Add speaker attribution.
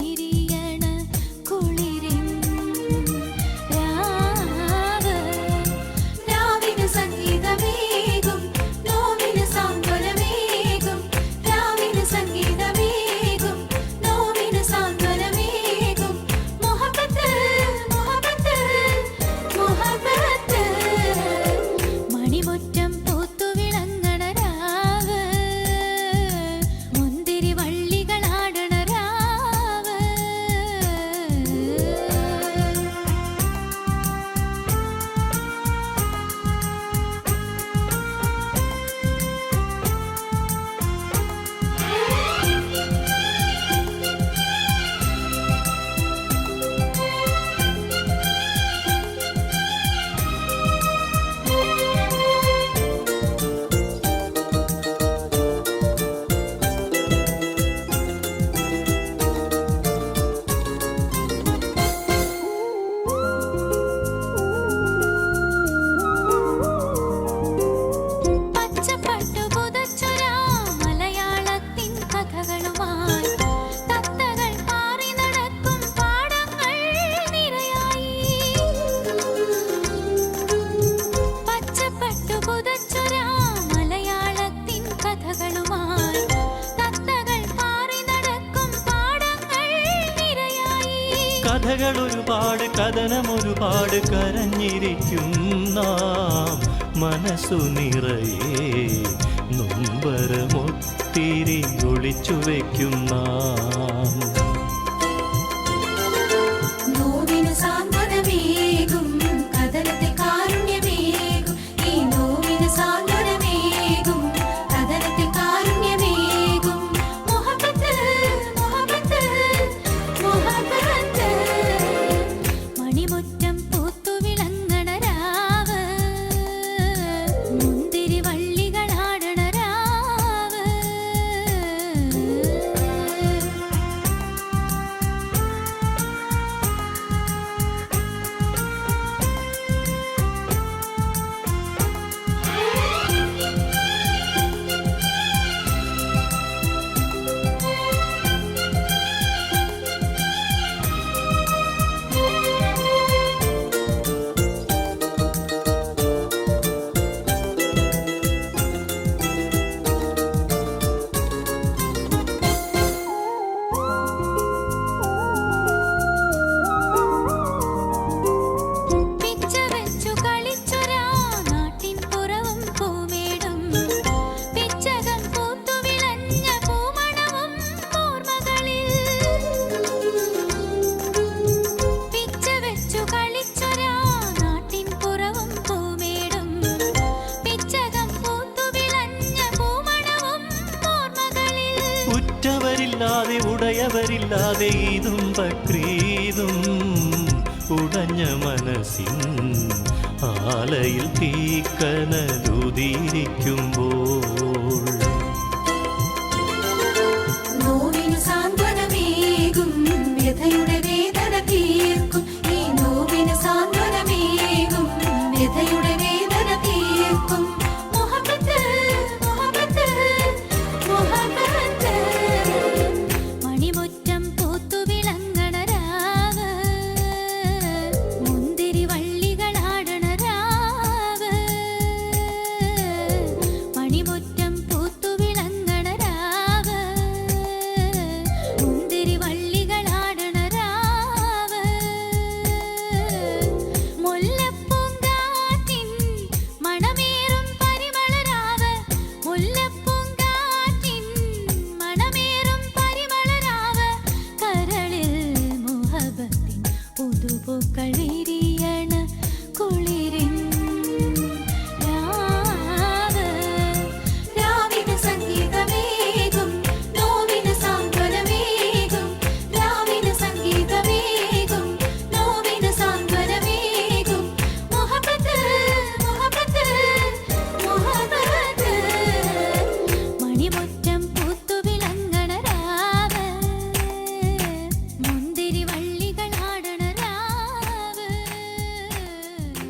Speaker 1: मेरी
Speaker 2: കഥകൾ ഒരുപാട് കഥനമൊരുപാട് കരഞ്ഞിരിക്കും നാം മനസ്സു നിറയെ നൊമ്പരമൊത്തിരി ഒളിച്ചു
Speaker 1: വയ്ക്കുന്ന money.
Speaker 2: ഉറ്റവരില്ലാതെ ഉടയവരില്ലാതെ ഇതും പക്രീതും ഉടഞ്ഞ മനസ്സിൻ ആലയിൽ തീക്കനലുതിരിക്കുമ്പോൾ புதுபு களீரீ